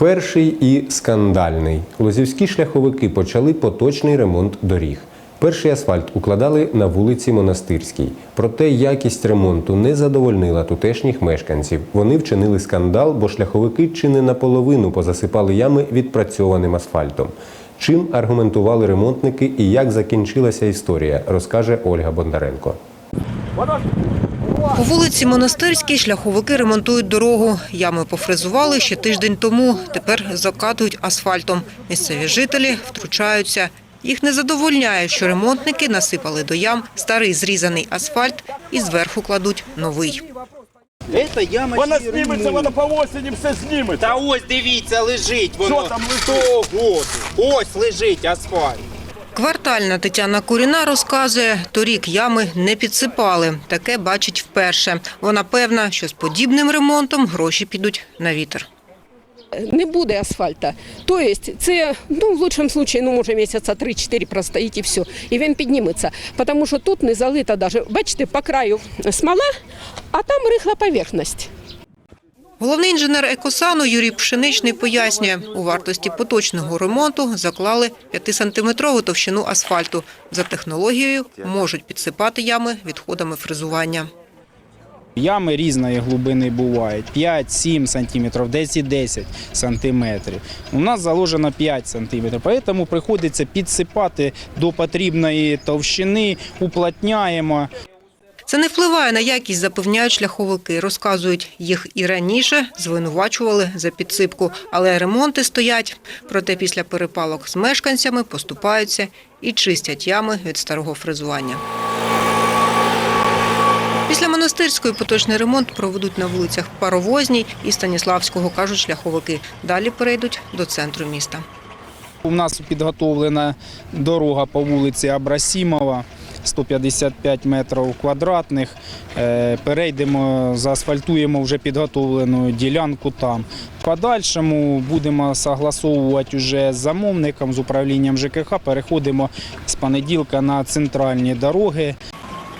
Перший і скандальний. Лозівські шляховики почали поточний ремонт доріг. Перший асфальт укладали на вулиці Монастирській. Проте якість ремонту не задовольнила тутешніх мешканців. Вони вчинили скандал, бо шляховики чи не наполовину позасипали ями відпрацьованим асфальтом. Чим аргументували ремонтники і як закінчилася історія, розкаже Ольга Бондаренко. По вулиці Монастирській шляховики ремонтують дорогу. Ями пофрезували ще тиждень тому. Тепер закатують асфальтом. Місцеві жителі втручаються. Їх не задовольняє, що ремонтники насипали до ям старий зрізаний асфальт і зверху кладуть новий. Це яма Вона зніметься, вона по осені все зніметься. Та ось дивіться, лежить воно. Що там лежить? 100. Ось лежить асфальт. Квартальна Тетяна Куріна розказує, торік ями не підсипали. Таке бачить вперше. Вона певна, що з подібним ремонтом гроші підуть на вітер. не буде асфальта. Тобто це ну, в лучшому випадку, ну, може місяця 3-4 простоїть і все. І він підніметься. Тому що тут не залита даже, бачите, по краю смола, а там рихла поверхність. Головний інженер Екосану Юрій Пшеничний пояснює, у вартості поточного ремонту заклали 5-сантиметрову товщину асфальту. За технологією можуть підсипати ями відходами фрезування. Ями різної глибини бувають 5-7 см, десь і 10 см. У нас заложено 5 см, тому приходиться підсипати до потрібної товщини, уплотняємо. Це не впливає на якість, запевняють шляховики. Розказують, їх і раніше звинувачували за підсипку, але ремонти стоять. Проте після перепалок з мешканцями поступаються і чистять ями від старого фрезування. Після монастирської поточний ремонт проведуть на вулицях Паровозній і Станіславського, кажуть шляховики. Далі перейдуть до центру міста. У нас підготовлена дорога по вулиці Абрасімова. 155 метрів квадратних. Е, Перейдемо, заасфальтуємо вже підготовлену ділянку там. В подальшому будемо согласовувати вже з замовником, з управлінням ЖКХ. Переходимо з понеділка на центральні дороги.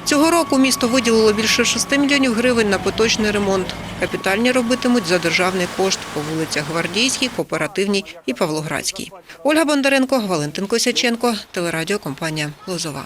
Цього року місто виділило більше 6 мільйонів гривень на поточний ремонт. Капітальні робитимуть за державний кошт по вулицях Гвардійській, Кооперативній і Павлоградській. Ольга Бондаренко, Валентин Косяченко, телерадіокомпанія Лозова.